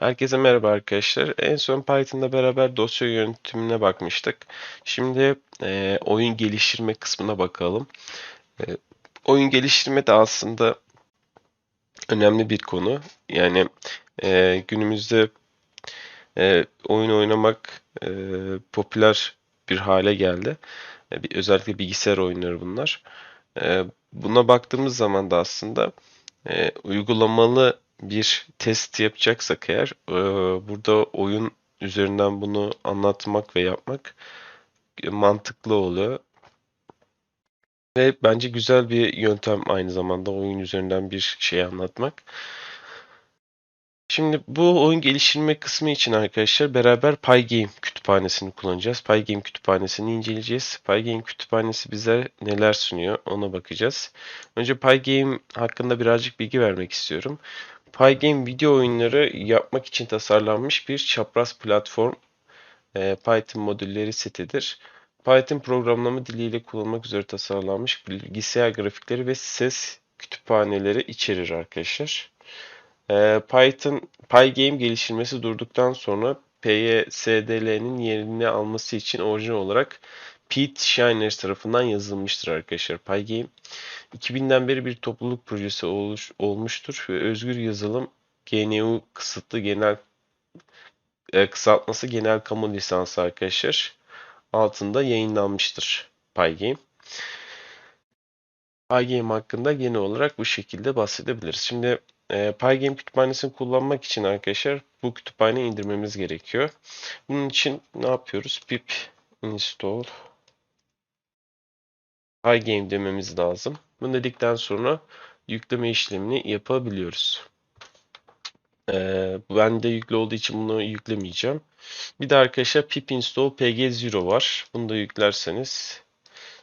Herkese merhaba arkadaşlar. En son Python'da beraber dosya yönetimine bakmıştık. Şimdi e, oyun geliştirme kısmına bakalım. E, oyun geliştirme de aslında önemli bir konu. Yani e, günümüzde e, oyun oynamak e, popüler bir hale geldi. E, bir- özellikle bilgisayar oyunları bunlar. E, buna baktığımız zaman da aslında e, uygulamalı bir test yapacaksak eğer e, burada oyun üzerinden bunu anlatmak ve yapmak mantıklı oluyor. Ve bence güzel bir yöntem aynı zamanda oyun üzerinden bir şey anlatmak. Şimdi bu oyun geliştirme kısmı için arkadaşlar beraber Pygame kütüphanesini kullanacağız. Pygame kütüphanesini inceleyeceğiz. Pygame kütüphanesi bize neler sunuyor ona bakacağız. Önce Pygame hakkında birazcık bilgi vermek istiyorum. Pygame video oyunları yapmak için tasarlanmış bir çapraz platform e, Python modülleri setidir. Python programlama diliyle kullanılmak üzere tasarlanmış bilgisayar grafikleri ve ses kütüphaneleri içerir arkadaşlar. Ee, Python Pygame geliştirmesi durduktan sonra PySDL'nin yerini alması için orijinal olarak Pete Shiner tarafından yazılmıştır arkadaşlar. Pygame 2000'den beri bir topluluk projesi oluş, olmuştur ve özgür yazılım GNU kısıtlı genel e, kısaltması genel kamu lisansı arkadaşlar altında yayınlanmıştır Pygame. Pygame hakkında genel olarak bu şekilde bahsedebiliriz. Şimdi e, Pygame kütüphanesini kullanmak için arkadaşlar bu kütüphaneyi indirmemiz gerekiyor. Bunun için ne yapıyoruz? pip install Pygame dememiz lazım. Bunu dedikten sonra yükleme işlemini yapabiliyoruz. Ee, ben de yüklü olduğu için bunu yüklemeyeceğim. Bir de arkadaşlar pip install pg0 var. Bunu da yüklerseniz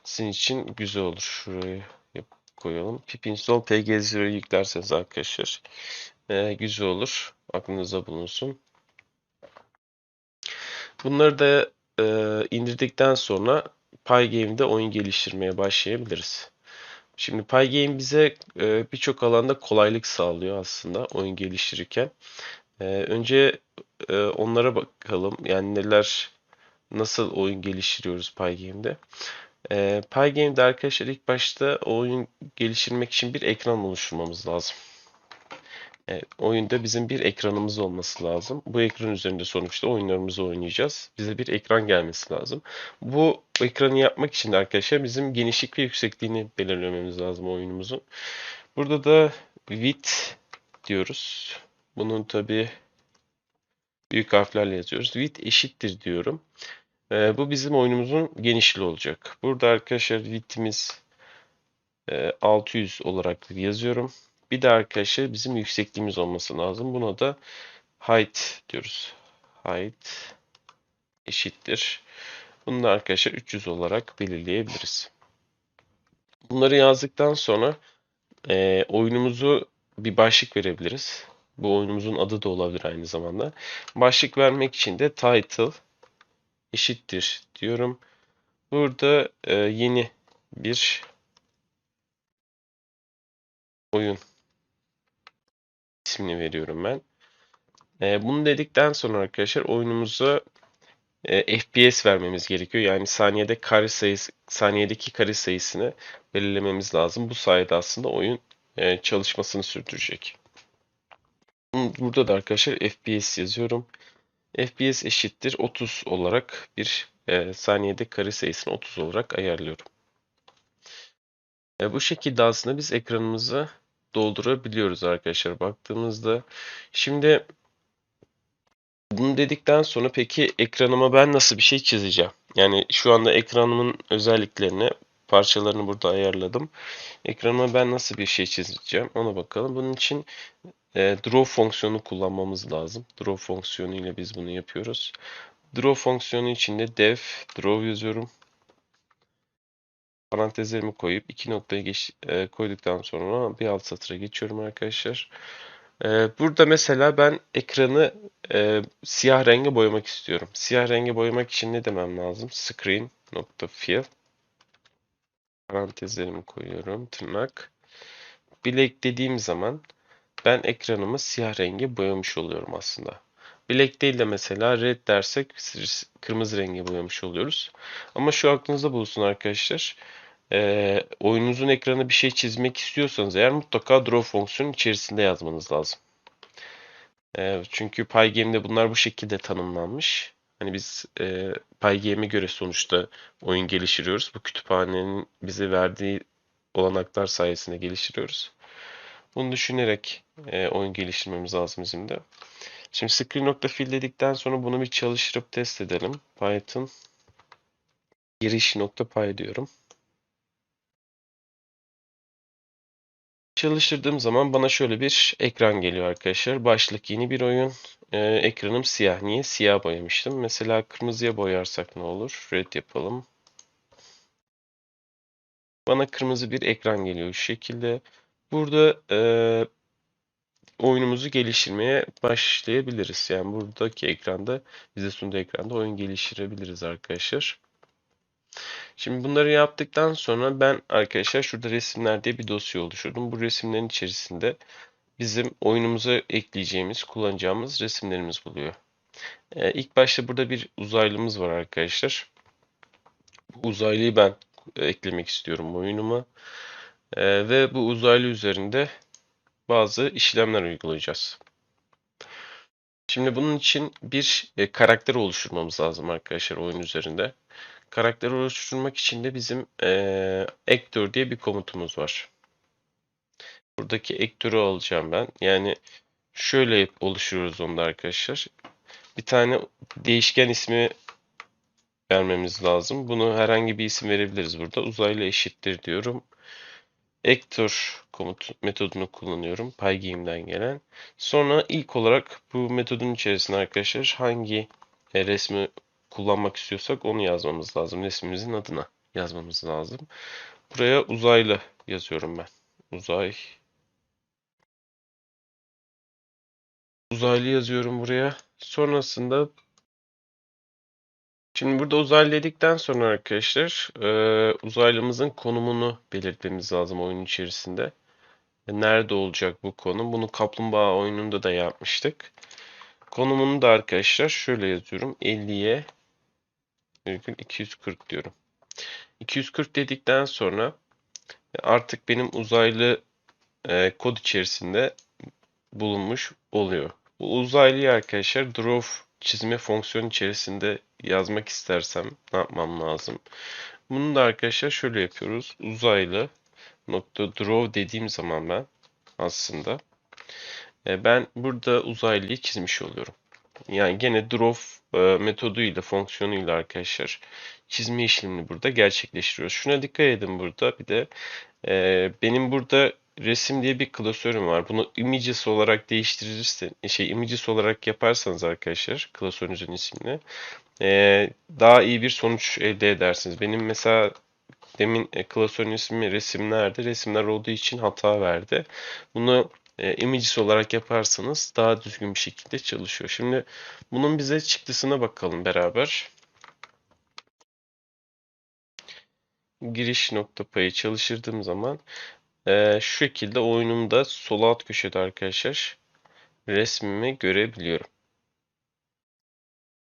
sizin için güzel olur. Şuraya yap- koyalım. pip install pg0'ı yüklerseniz arkadaşlar e, güzel olur. Aklınızda bulunsun. Bunları da e, indirdikten sonra Pygame'de oyun geliştirmeye başlayabiliriz. Şimdi Pygame bize e, birçok alanda kolaylık sağlıyor aslında oyun geliştirirken. E, önce e, onlara bakalım. Yani neler, nasıl oyun geliştiriyoruz Pygame'de. E, Pygame'de arkadaşlar ilk başta oyun geliştirmek için bir ekran oluşturmamız lazım. E, oyunda bizim bir ekranımız olması lazım. Bu ekran üzerinde sonuçta oyunlarımızı oynayacağız. Bize bir ekran gelmesi lazım. Bu ekranı yapmak için de arkadaşlar bizim genişlik ve yüksekliğini belirlememiz lazım oyunumuzun. Burada da width diyoruz. Bunun tabi büyük harflerle yazıyoruz. Width eşittir diyorum. E, bu bizim oyunumuzun genişliği olacak. Burada arkadaşlar width'imiz e, 600 olarak yazıyorum. Bir de arkadaşlar bizim yüksekliğimiz olması lazım. Buna da height diyoruz. Height eşittir. Bunu da arkadaşlar 300 olarak belirleyebiliriz. Bunları yazdıktan sonra e, oyunumuzu bir başlık verebiliriz. Bu oyunumuzun adı da olabilir aynı zamanda. Başlık vermek için de title eşittir diyorum. Burada e, yeni bir oyun ismini veriyorum ben. E, bunu dedikten sonra arkadaşlar oyunumuza e, FPS vermemiz gerekiyor. Yani saniyede kare sayısı saniyedeki kare sayısını belirlememiz lazım. Bu sayede aslında oyun e, çalışmasını sürdürecek. Burada da arkadaşlar FPS yazıyorum. FPS eşittir 30 olarak bir e, saniyede kare sayısını 30 olarak ayarlıyorum. E, bu şekilde aslında biz ekranımızı doldurabiliyoruz arkadaşlar baktığımızda. Şimdi bunu dedikten sonra peki ekranıma ben nasıl bir şey çizeceğim? Yani şu anda ekranımın özelliklerini, parçalarını burada ayarladım. Ekranıma ben nasıl bir şey çizeceğim ona bakalım. Bunun için e, draw fonksiyonu kullanmamız lazım. Draw fonksiyonu ile biz bunu yapıyoruz. Draw fonksiyonu içinde def draw yazıyorum. Parantezlerimi koyup iki noktayı geç, e, koyduktan sonra bir alt satıra geçiyorum arkadaşlar. E, burada mesela ben ekranı e, siyah renge boyamak istiyorum. Siyah renge boyamak için ne demem lazım? Screen nokta fill parantezlerimi koyuyorum. Tırnak. Bilek dediğim zaman ben ekranımı siyah renge boyamış oluyorum aslında. Black değil de mesela red dersek kırmızı rengi boyamış oluyoruz. Ama şu aklınızda bulunsun arkadaşlar. Ee, oyununuzun ekranına bir şey çizmek istiyorsanız eğer mutlaka draw fonksiyonun içerisinde yazmanız lazım. Ee, çünkü PyGame'de bunlar bu şekilde tanımlanmış. Hani biz e, PyGame'e göre sonuçta oyun geliştiriyoruz. Bu kütüphanenin bize verdiği olanaklar sayesinde geliştiriyoruz. Bunu düşünerek e, oyun geliştirmemiz lazım bizim de. Şimdi screen.fill dedikten sonra bunu bir çalıştırıp test edelim. Python giriş.py diyorum. Çalıştırdığım zaman bana şöyle bir ekran geliyor arkadaşlar. Başlık yeni bir oyun. Ee, ekranım siyah. Niye? Siyah boyamıştım. Mesela kırmızıya boyarsak ne olur? Red yapalım. Bana kırmızı bir ekran geliyor şu şekilde. Burada e, oyunumuzu geliştirmeye başlayabiliriz. Yani buradaki ekranda, bize sunduğu ekranda oyun geliştirebiliriz arkadaşlar. Şimdi bunları yaptıktan sonra ben arkadaşlar şurada resimler diye bir dosya oluşturdum. Bu resimlerin içerisinde bizim oyunumuza ekleyeceğimiz, kullanacağımız resimlerimiz buluyor. Ee, ilk başta burada bir uzaylımız var arkadaşlar. Bu uzaylıyı ben eklemek istiyorum oyunuma. Ee, ve bu uzaylı üzerinde bazı işlemler uygulayacağız. Şimdi bunun için bir e, karakter oluşturmamız lazım arkadaşlar oyun üzerinde. Karakter oluşturmak için de bizim e, actor diye bir komutumuz var. Buradaki actor'u alacağım ben. Yani şöyle oluşturuyoruz onu da arkadaşlar. Bir tane değişken ismi vermemiz lazım. Bunu herhangi bir isim verebiliriz burada. Uzaylı eşittir diyorum. Actor komut metodunu kullanıyorum. PyGame'den gelen. Sonra ilk olarak bu metodun içerisinde arkadaşlar hangi e, resmi kullanmak istiyorsak onu yazmamız lazım. Resmimizin adına yazmamız lazım. Buraya uzaylı yazıyorum ben. Uzay. Uzaylı yazıyorum buraya. Sonrasında Şimdi burada uzaylı dedikten sonra arkadaşlar e, uzaylımızın konumunu belirtmemiz lazım oyun içerisinde. Nerede olacak bu konum? Bunu kaplumbağa oyununda da yapmıştık. Konumunu da arkadaşlar şöyle yazıyorum. 50'ye 240 diyorum. 240 dedikten sonra artık benim uzaylı e, kod içerisinde bulunmuş oluyor. Bu uzaylıyı arkadaşlar draw çizme fonksiyonu içerisinde yazmak istersem ne yapmam lazım? Bunu da arkadaşlar şöyle yapıyoruz. Uzaylı nokta draw dediğim zaman ben aslında e, ben burada uzaylıyı çizmiş oluyorum. Yani gene draw e, metoduyla, fonksiyonuyla arkadaşlar çizme işlemini burada gerçekleştiriyoruz. Şuna dikkat edin burada bir de e, benim burada resim diye bir klasörüm var. Bunu images olarak değiştirirsen, şey images olarak yaparsanız arkadaşlar klasörünüzün ismini e, daha iyi bir sonuç elde edersiniz. Benim mesela demin e, klasörün ismi resimlerdi. Resimler olduğu için hata verdi. Bunu e, images olarak yaparsanız daha düzgün bir şekilde çalışıyor. Şimdi bunun bize çıktısına bakalım beraber. Giriş nokta payı çalıştırdığım zaman e, şu şekilde oyunumda sol alt köşede arkadaşlar resmimi görebiliyorum.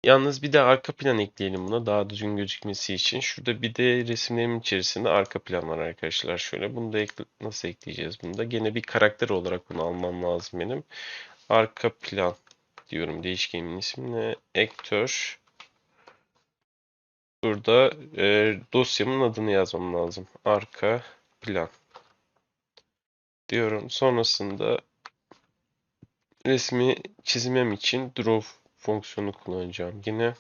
Yalnız bir de arka plan ekleyelim buna daha düzgün gözükmesi için. Şurada bir de resimlerimin içerisinde arka plan var arkadaşlar. Şöyle bunu da ekle nasıl ekleyeceğiz bunu da? Gene bir karakter olarak bunu almam lazım benim. Arka plan diyorum değişkenimin ismini. Actor. Burada e, dosyamın adını yazmam lazım. Arka plan diyorum. Sonrasında resmi çizmem için draw fonksiyonu kullanacağım. Yine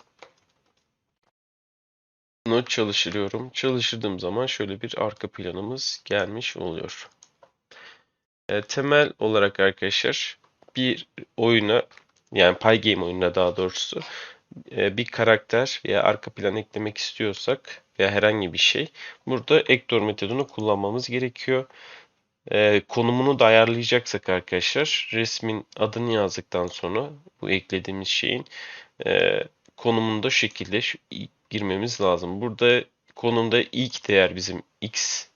bunu çalıştırıyorum. Çalıştırdığım zaman şöyle bir arka planımız gelmiş oluyor. E, temel olarak arkadaşlar bir oyuna yani Pygame oyununa daha doğrusu e, bir karakter veya arka plan eklemek istiyorsak veya herhangi bir şey burada Actor metodunu kullanmamız gerekiyor. E, konumunu da ayarlayacaksak arkadaşlar resmin adını yazdıktan sonra bu eklediğimiz şeyin e, konumunu da şekilde girmemiz lazım. Burada konumda ilk değer bizim x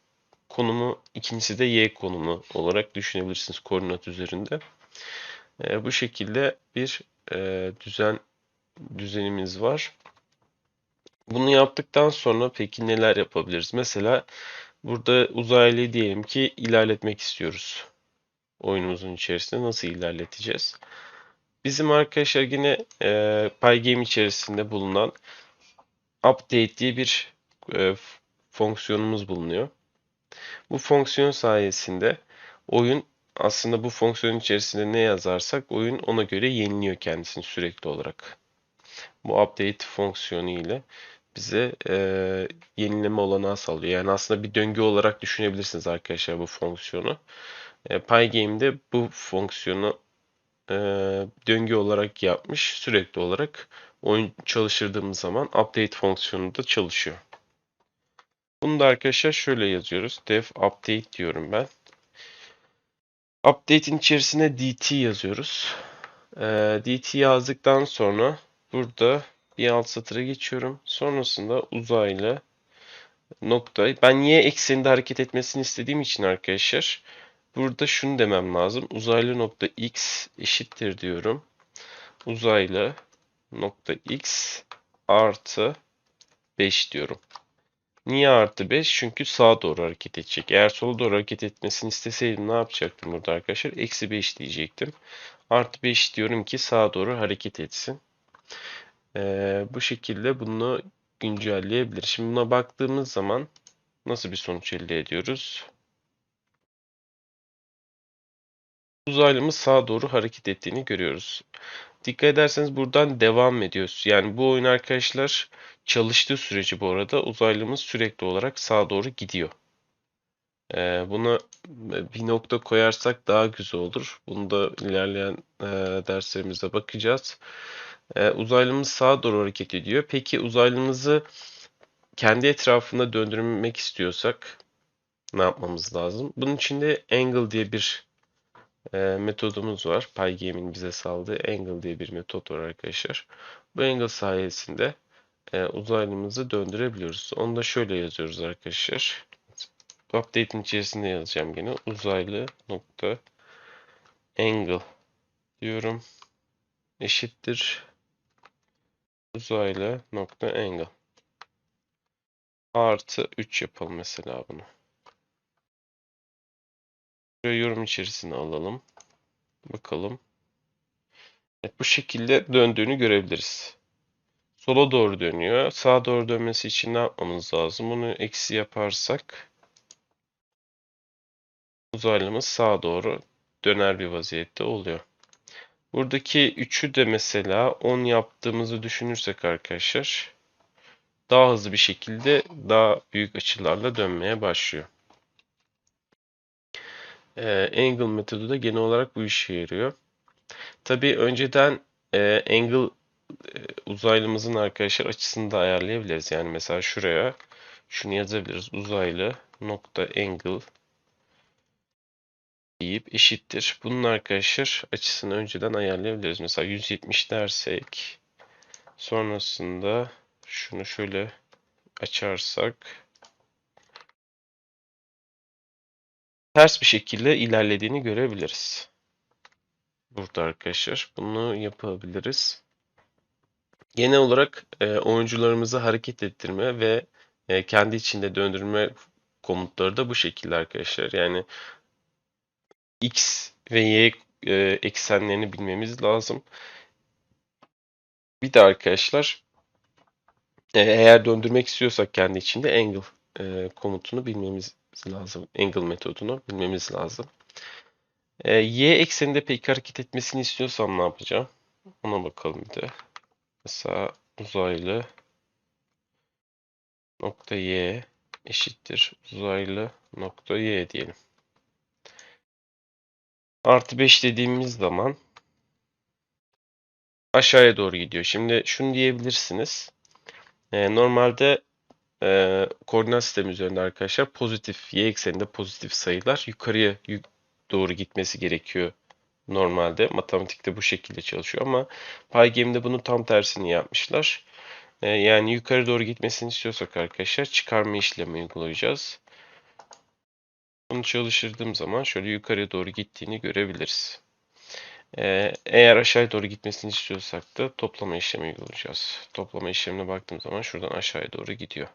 konumu, ikincisi de y konumu olarak düşünebilirsiniz koordinat üzerinde. E, bu şekilde bir e, düzen düzenimiz var. Bunu yaptıktan sonra peki neler yapabiliriz? Mesela burada uzaylıyı diyelim ki ilerletmek istiyoruz. Oyunumuzun içerisinde nasıl ilerleteceğiz? Bizim arkadaşlar yine e, Pygame içerisinde bulunan update diye bir e, fonksiyonumuz bulunuyor. Bu fonksiyon sayesinde oyun aslında bu fonksiyon içerisinde ne yazarsak oyun ona göre yeniliyor kendisini sürekli olarak. Bu update fonksiyonu ile bize e, yenileme olanağı sağlıyor. Yani aslında bir döngü olarak düşünebilirsiniz arkadaşlar bu fonksiyonu. E, Pygame'de bu fonksiyonu e, döngü olarak yapmış. Sürekli olarak oyun çalıştırdığımız zaman update fonksiyonu da çalışıyor. Bunu da arkadaşlar şöyle yazıyoruz. def update diyorum ben. Update'in içerisine dt yazıyoruz. Ee, dt yazdıktan sonra burada bir alt satıra geçiyorum. Sonrasında uzaylı nokta. Ben y ekseninde hareket etmesini istediğim için arkadaşlar burada şunu demem lazım. Uzaylı nokta x eşittir diyorum. Uzaylı nokta x artı 5 diyorum. Niye artı 5? Çünkü sağa doğru hareket edecek. Eğer sola doğru hareket etmesini isteseydim ne yapacaktım burada arkadaşlar? Eksi 5 diyecektim. Artı 5 diyorum ki sağa doğru hareket etsin. Ee, bu şekilde bunu güncelleyebilir. Şimdi buna baktığımız zaman nasıl bir sonuç elde ediyoruz? Uzaylımız sağa doğru hareket ettiğini görüyoruz. Dikkat ederseniz buradan devam ediyoruz. Yani bu oyun arkadaşlar çalıştığı sürece bu arada uzaylımız sürekli olarak sağa doğru gidiyor. Ee, buna bir nokta koyarsak daha güzel olur. Bunu da ilerleyen e, derslerimizde bakacağız. Ee, uzaylımız sağa doğru hareket ediyor. Peki uzaylımızı kendi etrafında döndürmek istiyorsak ne yapmamız lazım? Bunun için de angle diye bir e, metodumuz var. Pygame'in bize sağladığı angle diye bir metot var arkadaşlar. Bu angle sayesinde e, uzaylımızı döndürebiliyoruz. Onu da şöyle yazıyoruz arkadaşlar. Update'in içerisinde yazacağım gene. Uzaylı nokta angle diyorum. Eşittir uzaylı nokta angle. Artı 3 yapalım mesela bunu. Şöyle yorum içerisine alalım. Bakalım. Evet, bu şekilde döndüğünü görebiliriz. Sola doğru dönüyor. Sağa doğru dönmesi için ne yapmamız lazım? Bunu eksi yaparsak uzaylımız sağa doğru döner bir vaziyette oluyor. Buradaki 3'ü de mesela 10 yaptığımızı düşünürsek arkadaşlar daha hızlı bir şekilde daha büyük açılarla dönmeye başlıyor. Ee, angle metodu da genel olarak bu işe yarıyor. Tabii önceden e, angle e, uzaylımızın arkadaşlar açısını da ayarlayabiliriz. Yani mesela şuraya şunu yazabiliriz. Uzaylı nokta angle deyip eşittir. Bunun arkadaşlar açısını önceden ayarlayabiliriz. Mesela 170 dersek sonrasında şunu şöyle açarsak ters bir şekilde ilerlediğini görebiliriz. Burada arkadaşlar bunu yapabiliriz. Genel olarak e, oyuncularımızı hareket ettirme ve e, kendi içinde döndürme komutları da bu şekilde arkadaşlar. Yani x ve y e, eksenlerini bilmemiz lazım. Bir de arkadaşlar e, eğer döndürmek istiyorsak kendi içinde angle e, komutunu bilmemiz lazım. Angle metodunu bilmemiz lazım. Y ekseninde peki hareket etmesini istiyorsam ne yapacağım? Ona bakalım bir de. Mesela uzaylı nokta y eşittir uzaylı nokta y diyelim. Artı 5 dediğimiz zaman aşağıya doğru gidiyor. Şimdi şunu diyebilirsiniz. E, normalde e, koordinat sistemi üzerinde arkadaşlar pozitif y ekseninde pozitif sayılar yukarıya doğru gitmesi gerekiyor normalde. Matematikte bu şekilde çalışıyor ama Pygame'de bunu tam tersini yapmışlar. E, yani yukarı doğru gitmesini istiyorsak arkadaşlar çıkarma işlemi uygulayacağız. Bunu çalıştırdığım zaman şöyle yukarıya doğru gittiğini görebiliriz. Ee, eğer aşağıya doğru gitmesini istiyorsak da toplama işlemi uygulayacağız. Toplama işlemine baktığım zaman şuradan aşağıya doğru gidiyor.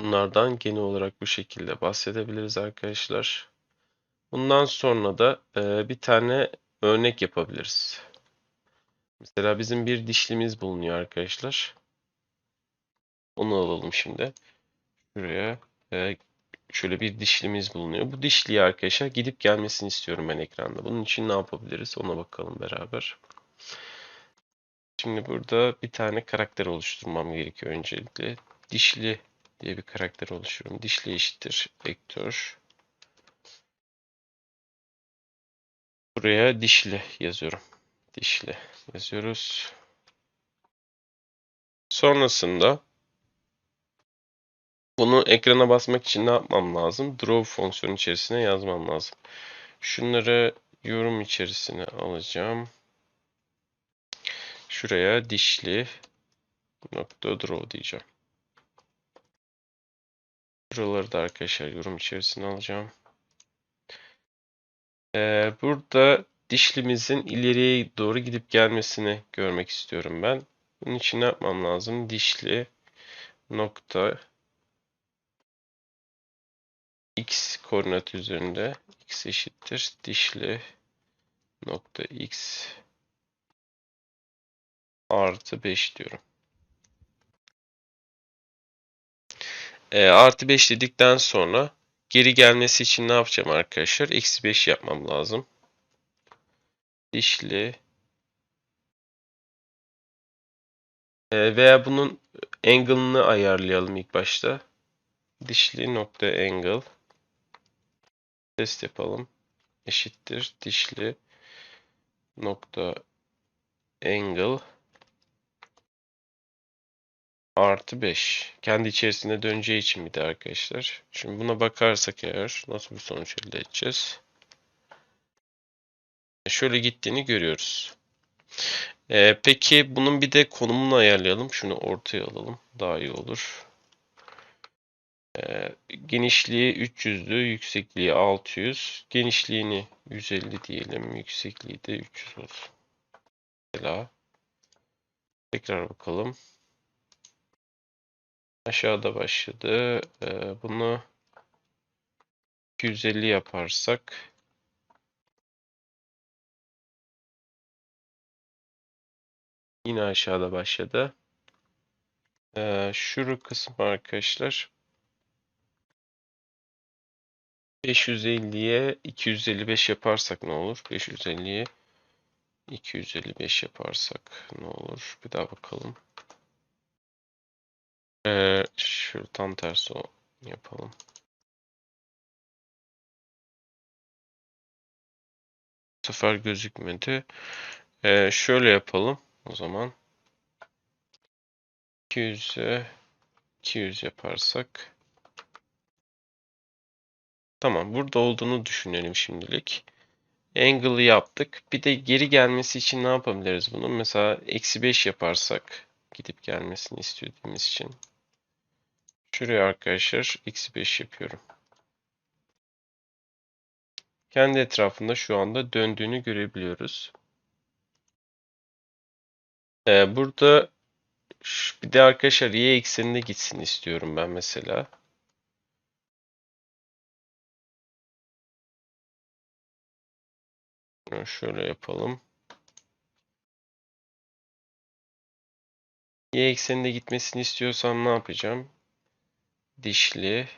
Bunlardan genel olarak bu şekilde bahsedebiliriz arkadaşlar. Bundan sonra da e, bir tane örnek yapabiliriz. Mesela bizim bir dişlimiz bulunuyor arkadaşlar. Onu alalım şimdi. Şuraya e, şöyle bir dişlimiz bulunuyor. Bu dişliye arkadaşlar gidip gelmesini istiyorum ben ekranda. Bunun için ne yapabiliriz ona bakalım beraber. Şimdi burada bir tane karakter oluşturmam gerekiyor öncelikle. Dişli diye bir karakter oluşturuyorum. Dişli eşittir vektör. Buraya dişli yazıyorum. Dişli yazıyoruz. Sonrasında bunu ekrana basmak için ne yapmam lazım? Draw fonksiyonu içerisine yazmam lazım. Şunları yorum içerisine alacağım. Şuraya dişli nokta draw diyeceğim. Buraları da arkadaşlar yorum içerisine alacağım. Ee, burada dişlimizin ileriye doğru gidip gelmesini görmek istiyorum ben. Bunun için ne yapmam lazım? Dişli nokta x koordinat üzerinde x eşittir dişli nokta x artı 5 diyorum. E, artı 5 dedikten sonra geri gelmesi için ne yapacağım arkadaşlar? Eksi 5 yapmam lazım. Dişli e, veya bunun angle'ını ayarlayalım ilk başta. Dişli nokta angle test yapalım. Eşittir dişli nokta angle artı 5. Kendi içerisinde döneceği için bir de arkadaşlar. Şimdi buna bakarsak eğer nasıl bir sonuç elde edeceğiz? Şöyle gittiğini görüyoruz. Ee, peki bunun bir de konumunu ayarlayalım. Şunu ortaya alalım. Daha iyi olur. Genişliği 300'lü, yüksekliği 600. Genişliğini 150 diyelim. Yüksekliği de 300 olsun. Mesela tekrar bakalım. Aşağıda başladı. Bunu 250 yaparsak yine aşağıda başladı. Şuru kısmı arkadaşlar 550'ye 255 yaparsak ne olur? 550'ye 255 yaparsak ne olur? Bir daha bakalım. Ee, şu tam tersi o yapalım. Bu sefer gözükmedi. Ee, şöyle yapalım o zaman. 200'e 200 yaparsak. Tamam burada olduğunu düşünelim şimdilik. Angle'ı yaptık. Bir de geri gelmesi için ne yapabiliriz bunun? Mesela eksi 5 yaparsak gidip gelmesini istediğimiz için. Şuraya arkadaşlar eksi 5 yapıyorum. Kendi etrafında şu anda döndüğünü görebiliyoruz. Ee, burada bir de arkadaşlar y ekseninde gitsin istiyorum ben mesela. Şöyle yapalım. Y ekseninde gitmesini istiyorsam ne yapacağım? Dişli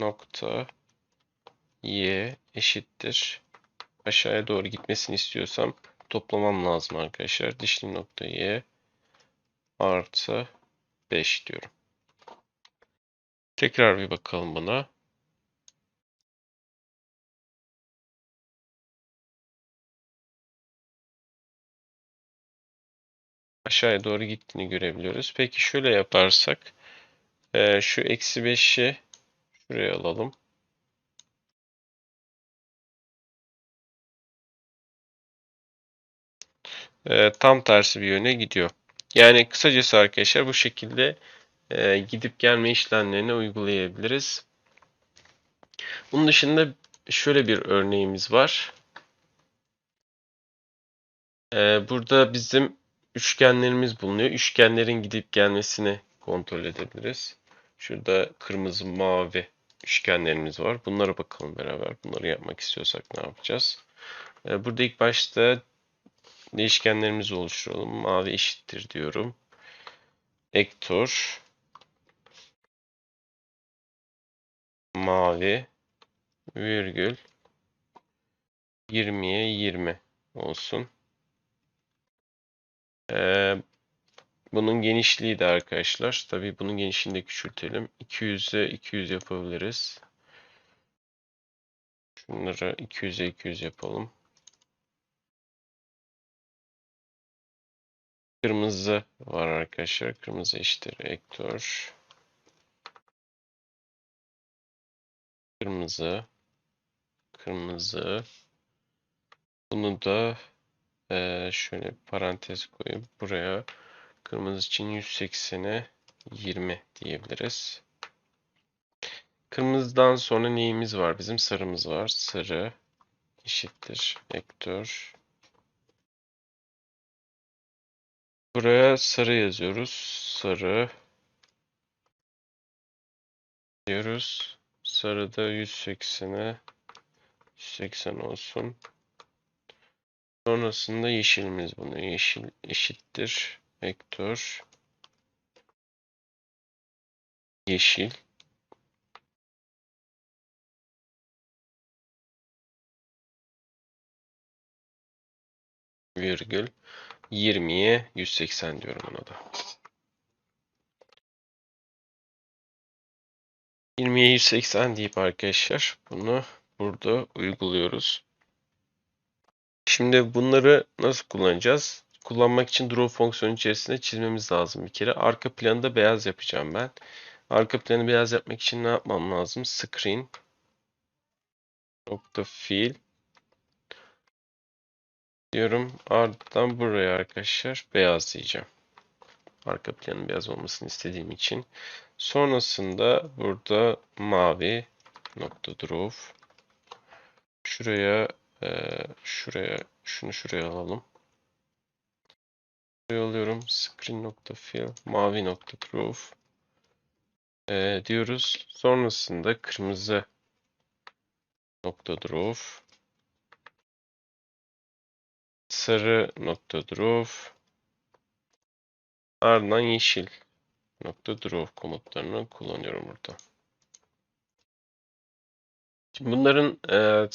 nokta y eşittir. Aşağıya doğru gitmesini istiyorsam toplamam lazım arkadaşlar. Dişli nokta y artı 5 diyorum. Tekrar bir bakalım buna. Aşağıya doğru gittiğini görebiliyoruz. Peki şöyle yaparsak e, şu eksi 5'i şuraya alalım. E, tam tersi bir yöne gidiyor. Yani kısacası arkadaşlar bu şekilde e, gidip gelme işlemlerini uygulayabiliriz. Bunun dışında şöyle bir örneğimiz var. E, burada bizim üçgenlerimiz bulunuyor. Üçgenlerin gidip gelmesini kontrol edebiliriz. Şurada kırmızı, mavi üçgenlerimiz var. Bunlara bakalım beraber. Bunları yapmak istiyorsak ne yapacağız? E, burada ilk başta değişkenlerimizi oluşturalım. Mavi eşittir diyorum. Ektor mavi virgül 20'ye 20 olsun. Ee, bunun genişliği de arkadaşlar. Tabii bunun genişliğini de küçültelim. 200'e 200 yapabiliriz. Şunları 200'e 200 yapalım. Kırmızı var arkadaşlar. Kırmızı eşittir ektör. Kırmızı. Kırmızı. Bunu da e, şöyle parantez koyup buraya kırmızı için 180'e 20 diyebiliriz. Kırmızıdan sonra neyimiz var? Bizim sarımız var. Sarı eşittir ektör. Buraya sarı yazıyoruz. Sarı diyoruz. Sarı da 180'e 180 olsun. Sonrasında yeşilimiz bunu. Yeşil eşittir. Vektör. Yeşil. Virgül. 20'ye 180 diyorum ona da. 20'ye 180 deyip arkadaşlar bunu burada uyguluyoruz. Şimdi bunları nasıl kullanacağız? Kullanmak için draw fonksiyonu içerisinde çizmemiz lazım bir kere. Arka planı da beyaz yapacağım ben. Arka planı beyaz yapmak için ne yapmam lazım? Screen nokta fill diyorum. Ardından buraya arkadaşlar beyaz diyeceğim. Arka planın beyaz olmasını istediğim için. Sonrasında burada mavi nokta draw. Şuraya e, şuraya şunu şuraya alalım. Buraya alıyorum. Screen nokta fill mavi nokta draw e, diyoruz. Sonrasında kırmızı nokta draw sarı nokta draw ardından yeşil nokta draw komutlarını kullanıyorum burada. Şimdi bunların e,